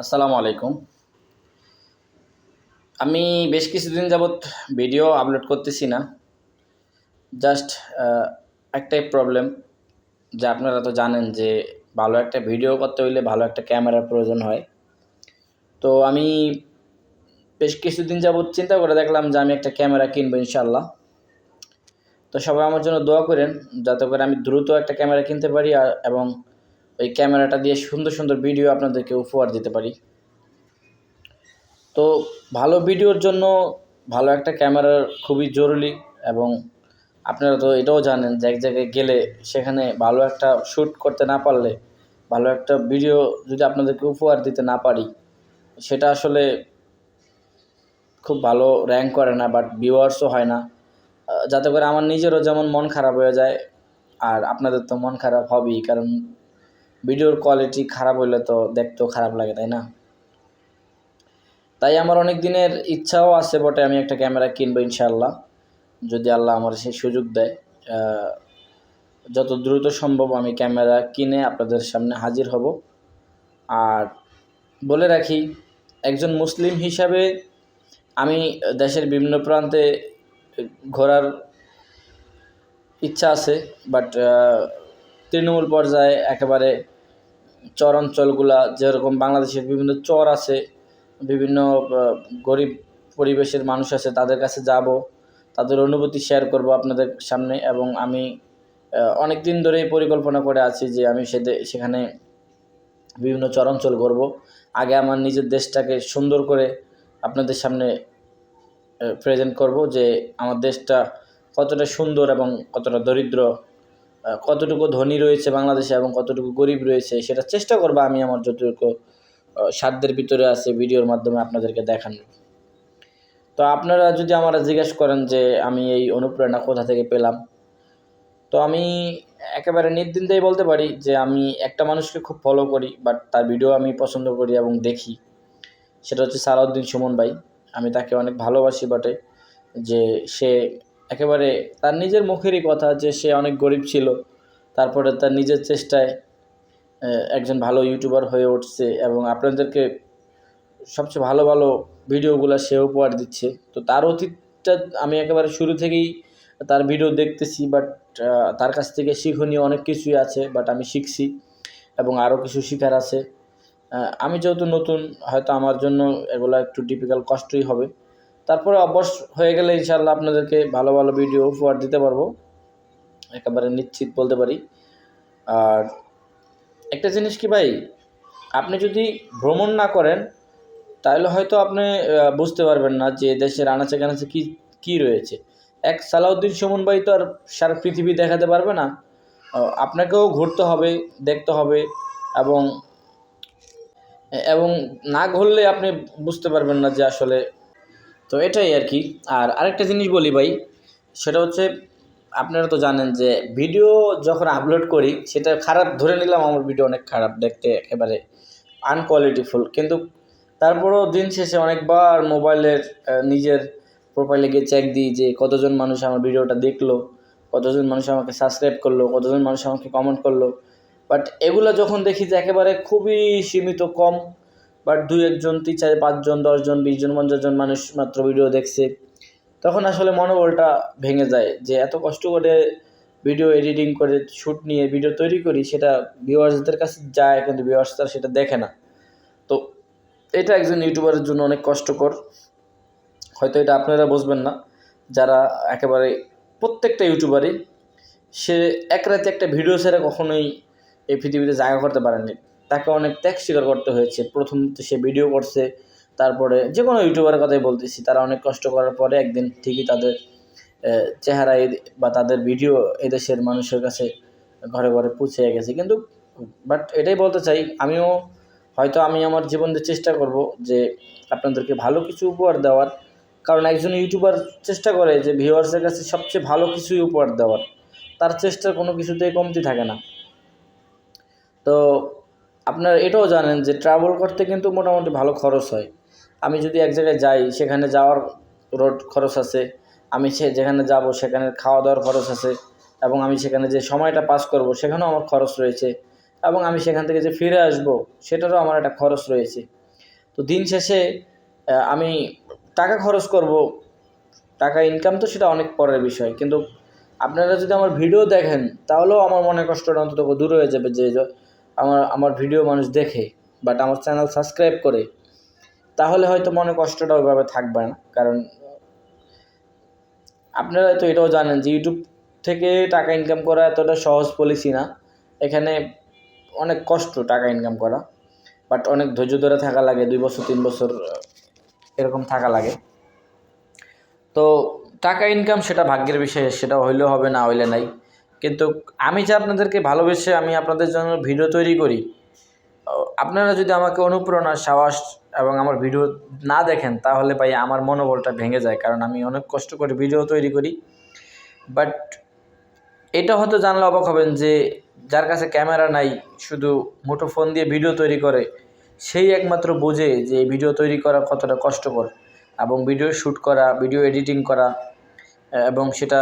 আসসালামু আলাইকুম। আমি বেশ কিছুদিন যাবৎ ভিডিও আপলোড করতেছি না। জাস্ট একটাই প্রবলেম যে আপনারা তো জানেন যে ভালো একটা ভিডিও করতে হইলে ভালো একটা ক্যামেরার প্রয়োজন হয়। তো আমি বেশ কিছুদিন যাবৎ চিন্তা করে দেখলাম যে আমি একটা ক্যামেরা কিনবো ইনশাল্লাহ তো সবাই আমার জন্য দোয়া করেন, যাতে করে আমি দ্রুত একটা ক্যামেরা কিনতে পারি, আর এবং ওই ক্যামেরাটা দিয়ে সুন্দর সুন্দর ভিডিও আপনাদেরকে উপহার দিতে পারি। তো ভালো ভিডিওর জন্য ভালো একটা ক্যামেরার খুবই জরুরি এবং আপনারা তো এটাও জানেন যে এক জায়গায় গেলে সেখানে ভালো একটা শ্যুট করতে না পারলে, ভালো একটা ভিডিও যদি আপনাদেরকে উপহার দিতে না পারি, সেটা আসলে খুব ভালো র্যাঙ্ক করে না বাট ভিউয়ার্সও হয় না। যাতে করে আমার নিজেরও যেমন মন খারাপ হয়ে যায়, আর আপনাদের তো মন খারাপ হবেই, কারণ ভিডিওর কোয়ালিটি খারাপ হলে তো দেখতেও খারাপ লাগে, তাই না? তাই আমার অনেক দিনের ইচ্ছাও আছে, বটে আমি একটা ক্যামেরা কিনবো ইনশাল্লাহ যদি আল্লাহ আমার সেই সুযোগ দেয় যত দ্রুত সম্ভব আমি ক্যামেরা কিনে আপনাদের সামনে হাজির হব। আর বলে রাখি, একজন মুসলিম হিসাবে আমি দেশের বিভিন্ন প্রান্তে ঘোরার ইচ্ছা আছে বাট তৃণমূল পর্যায়ে একেবারে চর অঞ্চলগুলা যেরকম বাংলাদেশের বিভিন্ন চর আছে, বিভিন্ন গরিব পরিবেশের মানুষ আছে, তাদের কাছে যাব, তাদের অনুভূতি শেয়ার করব আপনাদের সামনে এবং আমি অনেক দিন ধরেই পরিকল্পনা করে আছি যে আমি সেখানে বিভিন্ন চরাঞ্চল করব আগে আমার নিজের দেশটাকে সুন্দর করে আপনাদের সামনে প্রেজেন্ট করব যে আমার দেশটা কতটা সুন্দর এবং কতটা দরিদ্র কতটুকু ধনী রয়েছে বাংলাদেশে এবং কতটুকু গরিব রয়েছে, সেটা চেষ্টা করব আমি আমার যতটুকু সাধ্যের ভিতরে আছে ভিডিওর মাধ্যমে আপনাদেরকে দেখানোর। তো আপনারা যদি আমার জিজ্ঞেস করেন যে আমি এই অনুপ্রেরণা কোথা থেকে পেলাম, তো আমি একেবারে নির্দ্বিন্দায় বলতে পারি যে আমি একটা মানুষকে খুব ফলো করি বাট তার ভিডিও আমি পছন্দ করি এবং দেখি। সেটা হচ্ছে সালাউদ্দিন সুমন ভাই, আমি তাকে অনেক ভালোবাসি বটে যে সে একেবারে তার নিজের মুখেরই কথা যে সে অনেক গরিব ছিল। তারপরে তার নিজের চেষ্টায় একজন ভালো ইউটিউবার হয়ে উঠছে এবং আপনাদেরকে সবচেয়ে ভালো ভালো ভিডিওগুলো সে উপহার দিচ্ছে। তো তার অতীতটা আমি একেবারে শুরু থেকেই তার ভিডিও দেখতেছি, বাট তার কাছ থেকে শিক্ষণীয় অনেক কিছুই আছে, বাট আমি শিখছি এবং আরও কিছু শেখার আছে। আমি যেহেতু নতুন, হয়তো আমার জন্য এগুলো একটু ডিফিকাল্ট কষ্টই হবে। তারপরে অভ্যাস হয়ে গেলে ইনশাল্লাহ আপনাদেরকে ভালো ভালো ভিডিও উপহার দিতে পারব। একেবারে নিশ্চিত বলতে পারি। আর একটা জিনিস কি ভাই? আপনি যদি ভ্রমণ না করেন, তাহলে হয়তো আপনি বুঝতে পারবেন না যে দেশের আনাচে কানাচে কী কী রয়েছে। এক সালাউদ্দিন সুমন ভাই তো আর সারা পৃথিবী দেখাতে পারবে না। আপনাকেও ঘুরতে হবে, দেখতে হবে এবং এবং না ঘুরলে আপনি বুঝতে পারবেন না যে আসলে তো এটাই আর কি আর আরেকটা জিনিস বলি ভাই, সেটা হচ্ছে আপনারা তো জানেন যে ভিডিও যখন আপলোড করি, সেটা খারাপ, ধরে নিলাম আমার ভিডিও অনেক খারাপ দেখতে একেবারে আনকোয়ালিটিফুল কিন্তু তারপরেও দিন শেষে অনেকবার মোবাইলের নিজের প্রোফাইলে গিয়ে চেক দিই যে কতজন মানুষ আমার ভিডিওটা দেখল, কতজন মানুষ আমাকে সাবস্ক্রাইব করল, কতজন মানুষ আমাকে কমেন্ট করল। বাট এগুলো যখন দেখি যে একেবারে খুবই সীমিত কম বাট দুই একজন, তিন চার, পাঁচজন, দশজন, বিশজন পঞ্চাশ জন মানুষ মাত্র ভিডিও দেখছে। তখন আসলে মনোবলটা ভেঙে যায় যে এত কষ্ট করে ভিডিও এডিটিং করে শ্যুট নিয়ে ভিডিও তৈরি করি, সেটা ভিউয়ার্সদের কাছে যায় কিন্তু ভিউয়ার্স তার সেটা দেখে না। তো এটা একজন ইউটিউবারের জন্য অনেক কষ্টকর। হয়তো এটা আপনারা বুঝবেন না, যারা একেবারে প্রত্যেকটা ইউটিউবারই সে এক রাতে একটা ভিডিও ছেড়ে কখনোই এই পৃথিবীতে জায়গা করতে পারেনি তাকে অনেক ত্যাগ স্বীকার করতে হয়েছে। প্রথম তো সে ভিডিও করছে, তারপরে যে কোনো ইউটিউবারের কথাই বলতেছি, তারা অনেক কষ্ট করার পরে একদিন ঠিকই তাদের চেহারা বা তাদের ভিডিও এদেশের মানুষের কাছে ঘরে ঘরে পৌঁছে গেছে। কিন্তু বাট এটাই বলতে চাই, আমিও, হয়তো আমি আমার জীবনে চেষ্টা করব যে আপনাদেরকে ভালো কিছু উপহার দেওয়ার। কারণ একজন ইউটিউবার চেষ্টা করে যে ভিউয়ার্সের কাছে সবচেয়ে ভালো কিছুই উপহার দেওয়ার, তার চেষ্টার কোনো কিছুতেই কমতি থাকে না। তো আপনারা এটাও জানেন যে ট্রাভেল করতে কিন্তু মোটামুটি ভালো খরচ হয়। আমি যদি এক জায়গায় যাই, সেখানে যাওয়ার রোড খরচ আছে, আমি সে যেখানে যাব সেখানে খাওয়া দাওয়ার খরচ আছে, এবং আমি সেখানে যে সময়টা পাস করব সেখানেও আমার খরচ রয়েছে, এবং আমি সেখান থেকে যে ফিরে আসব, সেটারও আমার একটা খরচ রয়েছে। তো দিন শেষে আমি টাকা খরচ করব, টাকা ইনকাম তো সেটা অনেক পরের বিষয়, কিন্তু আপনারা যদি আমার ভিডিও দেখেন, তাহলেও আমার মনে কষ্টটা অন্তত দূর হয়ে যাবে যে আমার আমার ভিডিও মানুষ দেখে বাট আমার চ্যানেল সাবস্ক্রাইব করে, তাহলে হয়তো মনে কষ্টটা ওইভাবে থাকবে না, কারণ আপনারা তো এটাও জানেন যে ইউটিউব থেকে টাকা ইনকাম করা এতটা সহজ পলিসি না। এখানে অনেক কষ্ট টাকা ইনকাম করা বাট অনেক ধৈর্য ধরে থাকা লাগে, দুই বছর, তিন বছর এরকম থাকা লাগে। তো টাকা ইনকাম সেটা ভাগ্যের বিষয়, সেটা হইলেও হবে না হইলে নাই। কিন্তু আমি যে আপনাদেরকে ভালোবেসে আমি আপনাদের জন্য ভিডিও তৈরি করি, আপনারা যদি আমাকে অনুপ্রেরণা সাহস এবং আমার ভিডিও না দেখেন, তাহলে ভাই আমার মনোবলটা ভেঙে যায়, কারণ আমি অনেক কষ্ট করে ভিডিও তৈরি করি। বাট এটা হয়তো জানলে অবাক হবেন যে যার কাছে ক্যামেরা নাই, শুধু মুঠো ফোন দিয়ে ভিডিও তৈরি করে, সেই একমাত্র বোঝে যে ভিডিও তৈরি করা কতটা কষ্টকর এবং ভিডিও শ্যুট করা, ভিডিও এডিটিং করা, এবং সেটা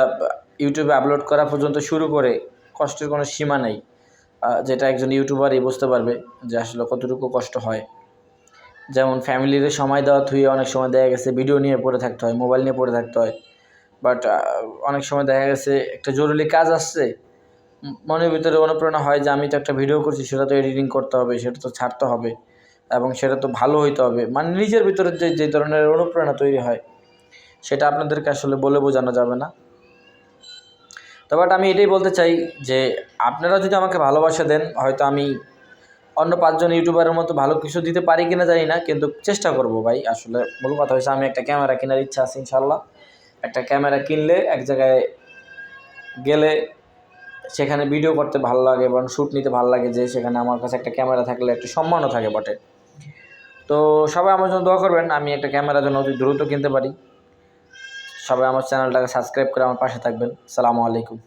ইউটিউবে আপলোড করা পর্যন্ত শুরু করে কষ্টের কোনো সীমা নেই যেটা একজন ইউটিউবারই বুঝতে পারবে যে আসলে কতটুকু কষ্ট হয়। যেমন ফ্যামিলির সময় দেওয়া থুয়ে অনেক সময় দেখা গেছে ভিডিও নিয়ে পড়ে থাকতে হয় মোবাইল নিয়ে পড়ে থাকতে হয়। বাট অনেক সময় দেখা গেছে একটা জরুরি কাজ আসছে মনের ভিতরে অনুপ্রেরণা হয় যে আমি তো একটা ভিডিও করছি, সেটা তো এডিটিং করতে হবে, সেটা তো ছাড়তে হবে এবং সেটা তো ভালো হইতে হবে। মানে নিজের ভিতরে যে যে ধরনের অনুপ্রেরণা তৈরি হয়, সেটা আপনাদেরকে আসলে বলে বোঝানো যাবে না। তো বাট আমি এটাই বলতে চাই যে আপনারা যদি আমাকে ভালোবাসা দেন, হয়তো আমি অন্য পাঁচজন ইউটিউবারের মতো ভালো কিছু দিতে পারি কিনা জানি না, কিন্তু চেষ্টা করব ভাই। আসলে মূল কথা হয়েছে, আমি একটা ক্যামেরা কেনার ইচ্ছা আছে ইনশাল্লাহ একটা ক্যামেরা কিনলে এক জায়গায় গেলে সেখানে ভিডিও করতে ভালো লাগে এবং শ্যুট নিতে ভালো লাগে যে সেখানে আমার কাছে একটা ক্যামেরা থাকলে একটু সম্মানও থাকে বটে। তো সবাই আমার জন্য দোয়া করবেন, আমি একটা ক্যামেরা যেন অতি দ্রুত কিনতে পারি। সবাই আমার চ্যানেলটাকে সাবস্ক্রাইব করে আমার পাশে থাকবেন। সালামু আলাইকুম।